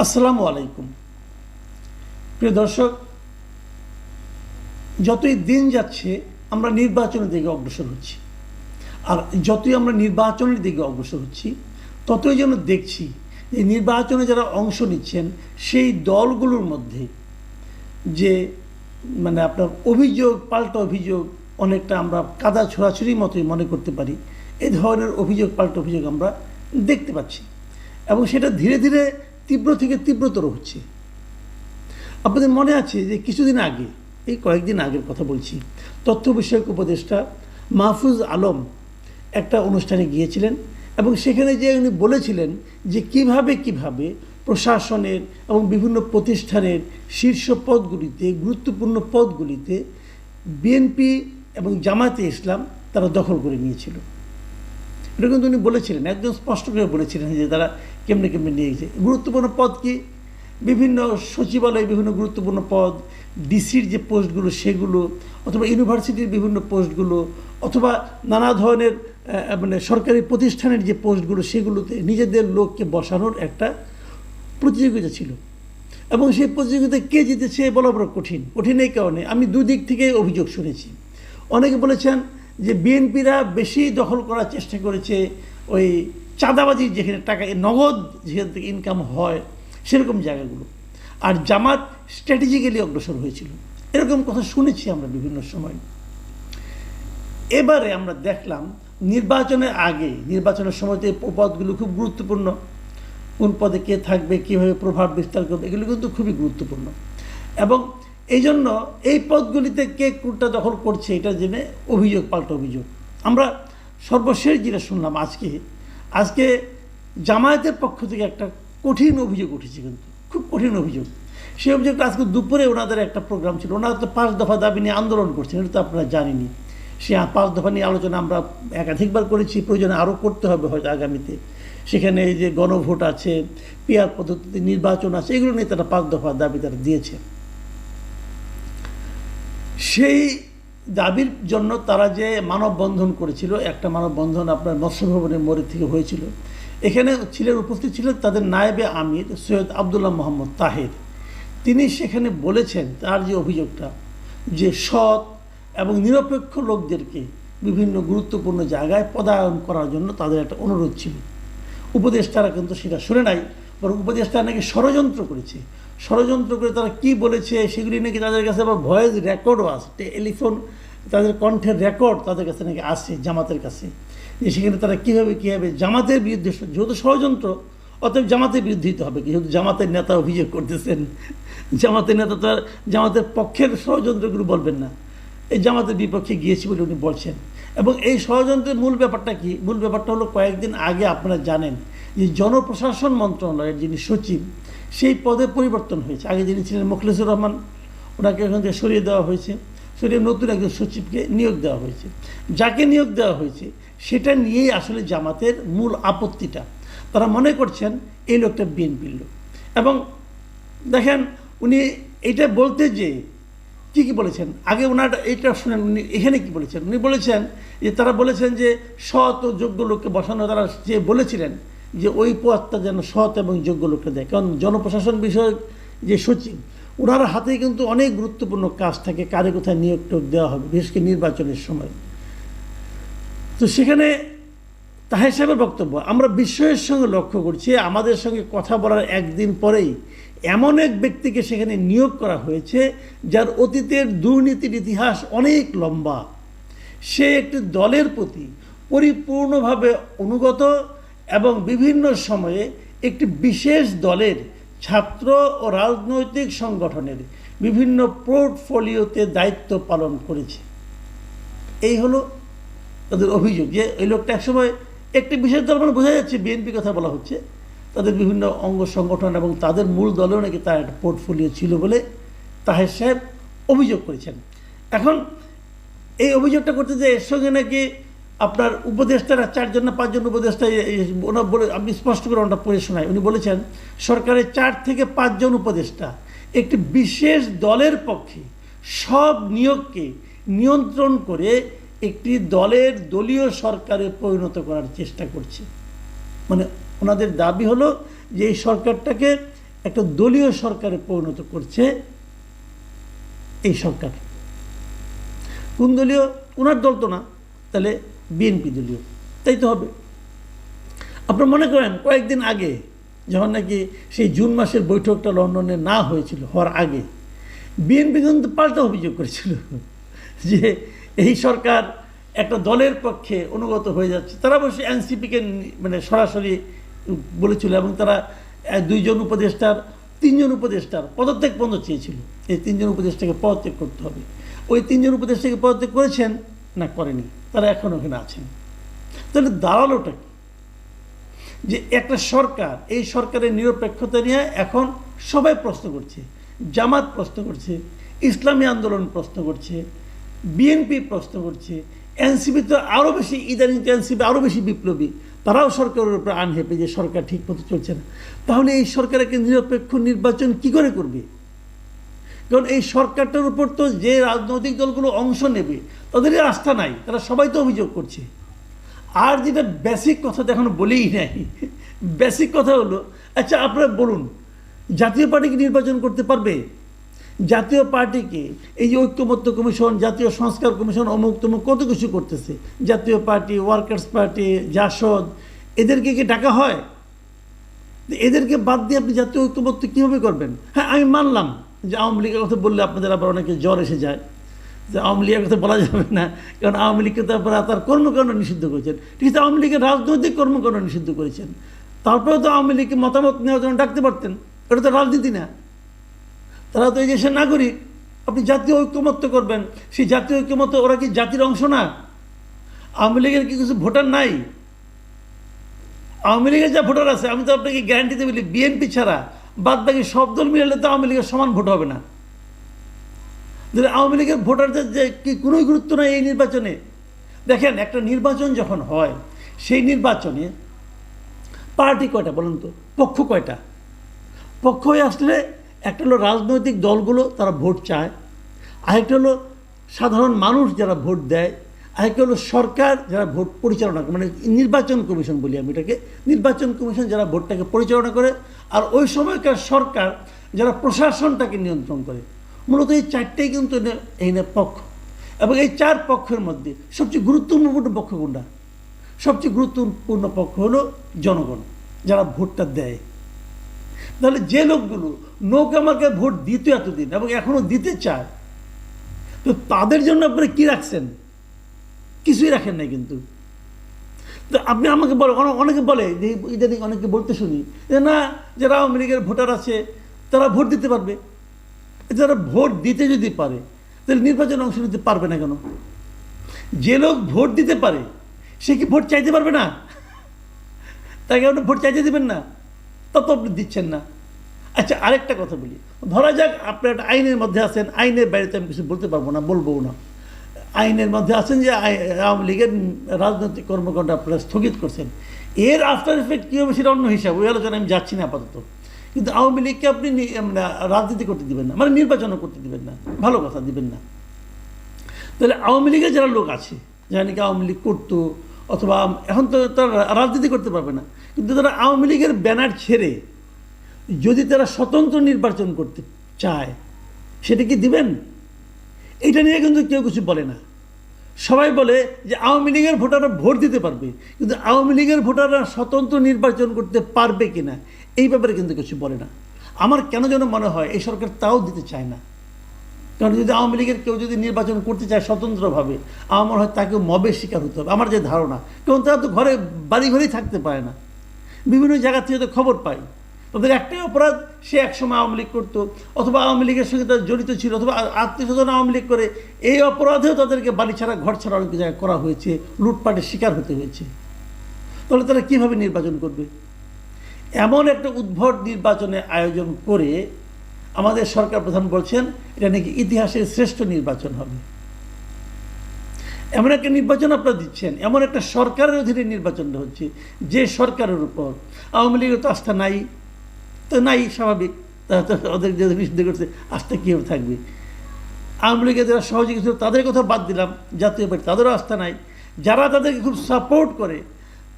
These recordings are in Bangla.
আসসালামু আলাইকুম। প্রিয় দর্শক, যতই দিন যাচ্ছে, আমরা নির্বাচনের দিকে অগ্রসর হচ্ছি। আর যতই আমরা নির্বাচনের দিকে অগ্রসর হচ্ছি, ততই যেন দেখছি যে নির্বাচনে যারা অংশ নিচ্ছেন, সেই দলগুলোর মধ্যে যে মানে আপনার অভিযোগ, পাল্টা অভিযোগ, অনেকটা আমরা কাদা ছোড়াছুড়ির মতোই মনে করতে পারি এই ধরনের অভিযোগ, পাল্টা অভিযোগ আমরা দেখতে পাচ্ছি। এবং সেটা ধীরে ধীরে তীব্র থেকে তীব্রতর হচ্ছে। আপনাদের মনে আছে যে কিছুদিন আগে, এই কয়েকদিন আগের কথা বলছি, তথ্য বিষয়ক উপদেষ্টা মাহফুজ আলম একটা অনুষ্ঠানে গিয়েছিলেন এবং সেখানে যে উনি বলেছিলেন যে কীভাবে কীভাবে প্রশাসনের এবং বিভিন্ন প্রতিষ্ঠানের শীর্ষ পদগুলিতে, গুরুত্বপূর্ণ পদগুলিতে বিএনপি এবং জামায়াতে ইসলাম তারা দখল করে নিয়েছিল। এটা কিন্তু উনি বলেছিলেন একদম স্পষ্ট করে বলেছিলেন যে তারা কেমনে কেমনে নিয়ে গেছে। গুরুত্বপূর্ণ পদ কি? বিভিন্ন সচিবালয়ে বিভিন্ন গুরুত্বপূর্ণ পদ, ডিসির যে পোস্টগুলো সেগুলো, অথবা ইউনিভার্সিটির বিভিন্ন পোস্টগুলো, অথবা নানা ধরনের মানে সরকারি প্রতিষ্ঠানের যে পোস্টগুলো সেগুলোতে নিজেদের লোককে বসানোর একটা প্রতিযোগিতা ছিল। এবং সেই প্রতিযোগিতায় কে জিতেছে বলা বড় কঠিন। কঠিন এই কারণে আমি দুদিক থেকে অভিযোগ শুনেছি। অনেকে বলেছেন যে বিএনপিরা বেশি দখল করার চেষ্টা করেছে ওই চাঁদাবাজির যেখানে টাকা নগদ যেখান থেকে ইনকাম হয়, সেরকম জায়গাগুলো। আর জামাত স্ট্র্যাটেজিক্যালি অগ্রসর হয়েছিল। এরকম কথা শুনেছি আমরা বিভিন্ন সময়। এবারে আমরা দেখলাম নির্বাচনের আগে, নির্বাচনের সময় তো এই পদগুলো খুব গুরুত্বপূর্ণ। কোন পদে কে থাকবে, কীভাবে প্রভাব বিস্তার করবে, এগুলো কিন্তু খুবই গুরুত্বপূর্ণ। এবং এই জন্য এই পদগুলিতে কে কোনটা দখল করছে এটা জেনে অভিযোগ, পাল্টা অভিযোগ। আমরা সর্বশেষ যেটা শুনলাম আজকে আজকে জামায়াতের পক্ষ থেকে একটা কঠিন অভিযোগ উঠেছে কিন্তু, খুব কঠিন অভিযোগ। সেই অভিযোগটা আজকে দুপুরে ওনাদের একটা প্রোগ্রাম ছিল। ওনারা তো পাঁচ দফা দাবি নিয়ে আন্দোলন করছেন, এটা তো আপনারা জানেনি সে পাঁচ দফা নিয়ে আলোচনা আমরা একাধিকবার করেছি, প্রয়োজনে আরও করতে হবে হয়তো আগামীতে। সেখানে এই যে গণভোট আছে, পিয়ার পদ্ধতিতে নির্বাচন আছে, এগুলো নিয়ে তারা পাঁচ দফা দাবি তারা দিয়েছে। সেই দাবির জন্য তারা যে মানববন্ধন করেছিল, একটা মানববন্ধন আপনার মৎস্য ভবনের মোড়ের থেকে হয়েছিল। এখানে ছিলেন, উপস্থিত ছিলেন তাদের নায়েবে আমির সৈয়দ আবদুল্লাহ মোহাম্মদ তাহের। তিনি সেখানে বলেছেন তার যে অভিযোগটা, যে সৎ এবং নিরপেক্ষ লোকদেরকে বিভিন্ন গুরুত্বপূর্ণ জায়গায় পদায়ন করার জন্য তাদের একটা অনুরোধ ছিল। উপদেষ্টারা কিন্তু সেটা শুনে নাই, বরং উপদেষ্টা নাকি ষড়যন্ত্র করেছে। ষড়যন্ত্র করে তারা কি বলেছে সেগুলি নাকি তাদের কাছে আবার ভয়েস রেকর্ডও আছে, টেলিফোন তাদের কণ্ঠের রেকর্ড তাদের কাছে নাকি আসছে জামাতের কাছে। যে সেখানে তারা কীভাবে কীভাবে জামাতের বিরুদ্ধে যেহেতু ষড়যন্ত্র, অতএব জামাতের বিরুদ্ধে হবে। যেহেতু জামাতের নেতা অভিযোগ করতেছেন, জামাতের নেতা তার জামাতের পক্ষের ষড়যন্ত্রগুলো বলবেন না। এই জামাতের বিপক্ষে গিয়েছি বলে উনি বলছেন। এবং এই ষড়যন্ত্রের মূল ব্যাপারটা কি? মূল ব্যাপারটা হলো কয়েকদিন আগে আপনারা জানেন যে জনপ্রশাসন মন্ত্রণালয়ের যিনি সচিব সেই পদে পরিবর্তন হয়েছে। আগে যিনি ছিলেন মুখলেসুর রহমান, ওনাকে এখান থেকে সরিয়ে দেওয়া হয়েছে। সরিয়ে নতুন একজন সচিবকে নিয়োগ দেওয়া হয়েছে। যাকে নিয়োগ দেওয়া হয়েছে, সেটা নিয়েই আসলে জামাতের মূল আপত্তিটা। তারা মনে করছেন এই লোকটা বিএনপির লোক। এবং দেখেন, উনি এটা বলতে যে, কী কী বলেছেন? আগে ওনার এইটা শুনেন, উনি এখানে কি বলেছেন? উনি বলেছেন যে, তারা বলেছেন যে, সৎ ও যোগ্য লোককে বসানো তারা যে বলেছিলেন যে ওই পদটা যেন সৎ এবং যোগ্য লোককে দেয়। কারণ জনপ্রশাসন বিষয়ক যে সচিব ওনার হাতে কিন্তু অনেক গুরুত্বপূর্ণ কাজ থাকে, কারে কোথায় নিয়োগ টোগ দেওয়া হবে, বিশেষ করে নির্বাচনের সময়। তো সেখানে তাহের সাহেবের বক্তব্য, আমরা বিস্ময়ের সঙ্গে লক্ষ্য করছি, আমাদের সঙ্গে কথা বলার একদিন পরেই এমন এক ব্যক্তিকে সেখানে নিয়োগ করা হয়েছে, যার অতীতের দুর্নীতির ইতিহাস অনেক লম্বা। সে একটি দলের প্রতি পরিপূর্ণভাবে অনুগত এবং বিভিন্ন সময়ে একটি বিশেষ দলের ছাত্র ও রাজনৈতিক সংগঠনের বিভিন্ন পোর্টফোলিওতে দায়িত্ব পালন করেছে। এই হলো তাদের অভিযোগ যে এই লোকটা একসময় একটি বিশেষ দল মানে বোঝা যাচ্ছে বিএনপি কথা বলা হচ্ছে, তাদের বিভিন্ন অঙ্গ সংগঠন এবং তাদের মূল দলেও নাকি তার একটা পোর্টফোলিও ছিল বলে তাহের সাহেব অভিযোগ করেছেন। এখন এই অভিযোগটা করতে যে এর সঙ্গে নাকি আপনার উপদেষ্টারা চারজন না পাঁচজন উপদেষ্টা ওনার বলে আমি স্পষ্ট করে ওনার পড়ে শোনাই। উনি বলেছেন, সরকারের চার থেকে পাঁচজন উপদেষ্টা একটি বিশেষ দলের পক্ষে সব নিয়োগকে নিয়ন্ত্রণ করে একটি দলের দলীয় সরকারে পরিণত করার চেষ্টা করছে। মানে ওনাদের দাবি হলো যে এই সরকারটাকে একটা দলীয় সরকারে পরিণত করছে এই সরকার। কোন দলীয়? ওনার দল তো না। তাহলে বিএনপি দলীয়। তাই তো হবে। আপনার মনে করেন, কয়েকদিন আগে যখন নাকি সেই জুন মাসের বৈঠকটা লন্ডনে না হয়েছিল, হওয়ার আগে, বিএনপি কিন্তু পাল্টা অভিযোগ করেছিল যে এই সরকার একটা দলের পক্ষে অনুগত হয়ে যাচ্ছে। তারা অবশ্যই এনসিপিকে মানে সরাসরি বলেছিল এবং তারা দুইজন উপদেষ্টার, তিনজন উপদেষ্টার পদত্যাগ বন্ধ চেয়েছিল। এই তিনজন উপদেষ্টাকে পদত্যাগ করতে হবে। ওই তিনজন উপদেষ্টাকে পদত্যাগ করেছেন না করেনি? তারা এখন ওখানে আছেন। তাহলে দাঁড়ালোটা কি? যে একটা সরকার, এই সরকারের নিরপেক্ষতা নিয়ে এখন সবাই প্রশ্ন করছে, জামাত প্রশ্ন করছে, ইসলামী আন্দোলন প্রশ্ন করছে, বিএনপি প্রশ্ন করছে, এনসিপি তো আরও বেশি, ইদানিং তো এনসিপি আরও বেশি বিপ্লবী, তারাও সরকারের উপরে আনহেপে যে সরকার ঠিক মতো চলছে না। তাহলে এই সরকারকে নিরপেক্ষ নির্বাচন কি করে করবে? কারণ এই সরকারটার উপর তো যে রাজনৈতিক দলগুলো অংশ নেবে, তাদেরই আস্থা নাই, তারা সবাই তো অভিযোগ করছে। আর যেটা বেসিক কথা তো এখন বলেই নাই। বেসিক কথা হলো আচ্ছা আপনারা বলুন, জাতীয় পার্টিকে নির্বাচন করতে পারবে? জাতীয় পার্টিকে, এই যে ঐক্যমত্য কমিশন, জাতীয় সংস্কার কমিশন অমুক তমুক কত কিছু করতেছে? জাতীয় পার্টি ওয়ার্কার্স পার্টি জাসদ, এদেরকে কি ডাকা হয়? এদেরকে বাদ দিয়ে আপনি জাতীয় ঐক্যমত্য কীভাবে করবেন? হ্যাঁ আমি মানলাম। যে আওয়ামী লীগের কথা বললে আপনাদের আবার অনেকে জ্বর এসে যায়। যে আওয়ামী লীগের কথা বলা যাবে না, কারণ আওয়ামী লীগকে তারপরে তার কর্মকাণ্ড নিষিদ্ধ করেছেন। ঠিক আছে, আওয়ামী লীগের রাজনৈতিক কর্মকাণ্ড নিষিদ্ধ করেছেন। তারপরেও তো আওয়ামী লীগকে মতামত নেওয়ার জন্য ডাকতে পারতেন। এটা তো রাজনীতি না। তারা তো এই দেশের নাগরিক। আপনি জাতীয় ঐক্যমত্য করবেন। সেই জাতীয় ঐক্যমত্য ওরা কি জাতির অংশ না? আওয়ামী লীগের কি কিছু ভোটার নাই? আওয়ামী লীগের যা ভোটার আছে, আমি তো আপনাকে গ্যারান্টিতে বলি বিএনপি ছাড়া। বাদ বাকি সব দল মিলালে তো আওয়ামী লীগের সমান ভোট হবে না। তাহলে আওয়ামী লীগের ভোটারদের যে কি কোনোই গুরুত্ব নাই এই নির্বাচনে, দেখেন একটা নির্বাচন যখন হয়, সেই নির্বাচনে পার্টি কয়টা বলুন তো? পক্ষ কয়টা? পক্ষ হয়ে আসলে একটা হলো রাজনৈতিক দলগুলো তারা ভোট চায়, আরেকটা হলো সাধারণ মানুষ যারা ভোট দেয় আরেকটা হলো, সরকার যারা ভোট পরিচালনা মানে নির্বাচন কমিশন বলি আমি এটাকে, নির্বাচন কমিশন যারা ভোটটাকে পরিচালনা করে, আর ওই সময়কার সরকার যারা প্রশাসনটাকে নিয়ন্ত্রণ করে, মূলত এই চারটেই কিন্তু এনে- পক্ষ। এবং এই চার পক্ষের মধ্যে সবচেয়ে গুরুত্বপূর্ণ পক্ষ কোনটা? সবচেয়ে গুরুত্বপূর্ণ পক্ষ হলো জনগণ, যারা ভোটটা দেয়। তাহলে যে লোকগুলো নৌকা আমাকে ভোট দিত এতদিন এবং এখনও দিতে চায়, তো তাদের জন্য আপনি কি রাখছেন? কিছুই রাখেন নাই কিন্তু। তো আপনি আমাকে বলে অনেকে বলে যে, ইদানিং অনেকে বলতে শুনি, যে না, যারা আওয়ামী লীগের ভোটার আছে, তারা ভোট দিতে পারবে। যারা ভোট দিতে যদি পারে, তাহলে নির্বাচনে অংশ নিতে পারবে না কেন? যে লোক ভোট দিতে পারে, সে কি ভোট চাইতে পারবে না? তাকে আপনি ভোট চাইতে দেবেন না? তা তো আপনি দিচ্ছেন না। আচ্ছা আরেকটা কথা বলি। ধরা যাক আপনি একটা আইনের মধ্যে আছেন, আইনের বাইরে আমি কিছু বলতে পারব না বলব না। আইনের মধ্যে আছেন যে আওয়ামী লীগের রাজনৈতিক কর্মকাণ্ড আপনারা স্থগিত করছেন। এর আফটার এফেক্ট কী হবে সেটা অন্য হিসাব, ওই আলোচনা আমি যাচ্ছি না আপাতত। কিন্তু আওয়ামী লীগকে আপনি মানে রাজনীতি করতে দিবেন না মানে নির্বাচনও করতে দিবেন না, ভালো কথা দিবেন না। তাহলে আওয়ামী লীগের যারা লোক আছে, যারা নাকি আওয়ামী লীগ করতো, অথবা এখন তো তারা রাজনীতি করতে পারবে না, কিন্তু তারা আওয়ামী লীগের ব্যানার ছেড়ে যদি তারা স্বতন্ত্র নির্বাচন করতে চায়, সেটা কি দিবেন? এটা নিয়ে কিন্তু কেউ কিছু বলে না। সবাই বলে যে আওয়ামী লীগের ভোটাররা ভোট দিতে পারবে, কিন্তু আওয়ামী লীগের ভোটাররা স্বতন্ত্র নির্বাচন করতে পারবে কিনা, এই ব্যাপারে কিন্তু কিছু বলে না। আমার কেন যেন মনে হয় এই সরকার তাও দিতে চায় না। কারণ যদি আওয়ামী লীগের কেউ যদি নির্বাচন করতে চায় স্বতন্ত্রভাবে, আমার হয় তাকে মবের শিকার হতে হবে। আমার যে ধারণা, কারণ তারা তো ঘরে বাড়ি ঘরেই থাকতে পারে না। বিভিন্ন জায়গা থেকে তো খবর পাই। তাদের একটাই অপরাধ, সে একসময় আওয়ামী লীগ করতো। অথবা আওয়ামী লীগের সঙ্গে তারা জড়িত ছিল, অথবা আত্মীয় স্বজন আওয়ামী লীগ করে। এই অপরাধেও তাদেরকে বাড়ি ছাড়া, ঘর ছাড়া অনেক জায়গায় করা হয়েছে, লুটপাটের শিকার হতে হয়েছে। তাহলে তারা কীভাবে নির্বাচন করবে? এমন একটা উদ্ভট নির্বাচনে আয়োজন করে আমাদের সরকার প্রধান বলছেন, এটা নাকি ইতিহাসের শ্রেষ্ঠ নির্বাচন হবে। এমন একটা নির্বাচন আপনারা দিচ্ছেন, এমন একটা সরকারের অধীনে নির্বাচনটা হচ্ছে, যে সরকারের উপর। আওয়ামী লীগের তো আস্থা নাই তো নাই স্বাভাবিক। তারা তো ওদের যে নিষিদ্ধ করছে, আস্থা কীভাবে থাকবে? আওয়ামী লীগের যারা সহযোগী ছিল, তাদের কথা বাদ দিলাম, জাতীয় পার্টি, তাদেরও আস্থা নাই। যারা তাদেরকে খুব সাপোর্ট করে,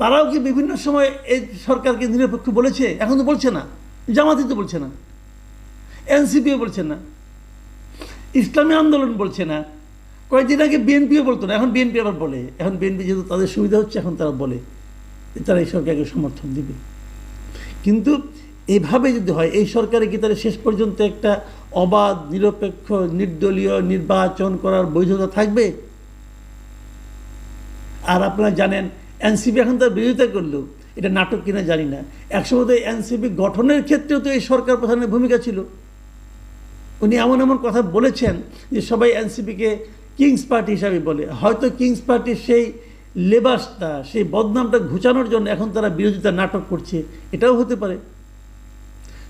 তারাও কি বিভিন্ন সময় এই সরকারকে নিরপেক্ষ বলেছে? এখন তো বলছে না। জামাতি তো বলছে না। এনসিপিও বলছে না। ইসলামী আন্দোলন বলছে না। কয়েকদিন আগে বিএনপিও বলতো না। এখন বিএনপি আবার বলে। এখন বিএনপি যেহেতু তাদের সুবিধা হচ্ছে, এখন তারা বলে তারা এই সরকারকে সমর্থন দিবে। কিন্তু এভাবে যদি হয়, এই সরকারে কি তারা শেষ পর্যন্ত একটা অবাধ, নিরপেক্ষ, নির্দলীয় নির্বাচন করার বৈধতা থাকবে? আর আপনারা জানেন, এনসিপি এখন তার বিরোধিতা করলেও এটা নাটক কিনা জানি না। একসময় তো এনসিপি গঠনের ক্ষেত্রেও তো এই সরকার প্রধানের ভূমিকা ছিল। উনি এমন এমন কথা বলেছেন যে সবাই এনসিপিকে কিংস পার্টি হিসাবে বলে। হয়তো কিংস পার্টির সেই লেবাসটা, সেই বদনামটা ঘুচানোর জন্য এখন তারা বিরোধিতা নাটক করছে। এটাও হতে পারে।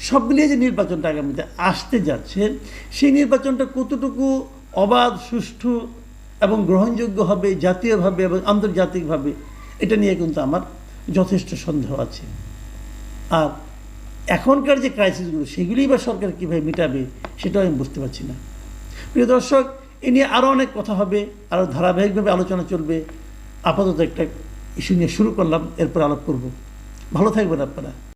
সব মিলিয়ে যে নির্বাচনটা আগামীতে আসতে যাচ্ছে, সেই নির্বাচনটা কতটুকু অবাধ, সুষ্ঠু এবং গ্রহণযোগ্য হবে, জাতীয়ভাবে এবং আন্তর্জাতিকভাবে, এটা নিয়ে কিন্তু আমার যথেষ্ট সন্দেহ আছে। আর এখনকার যে ক্রাইসিসগুলো সেগুলিই বা সরকার কীভাবে মেটাবে, সেটাও আমি বুঝতে পারছি না। প্রিয় দর্শক, এ নিয়ে আরও অনেক কথা হবে আরও ধারাবাহিকভাবে আলোচনা চলবে। আপাতত একটা ইস্যু নিয়ে শুরু করলাম, এরপর আলাপ করব। ভালো থাকবেন আপনারা।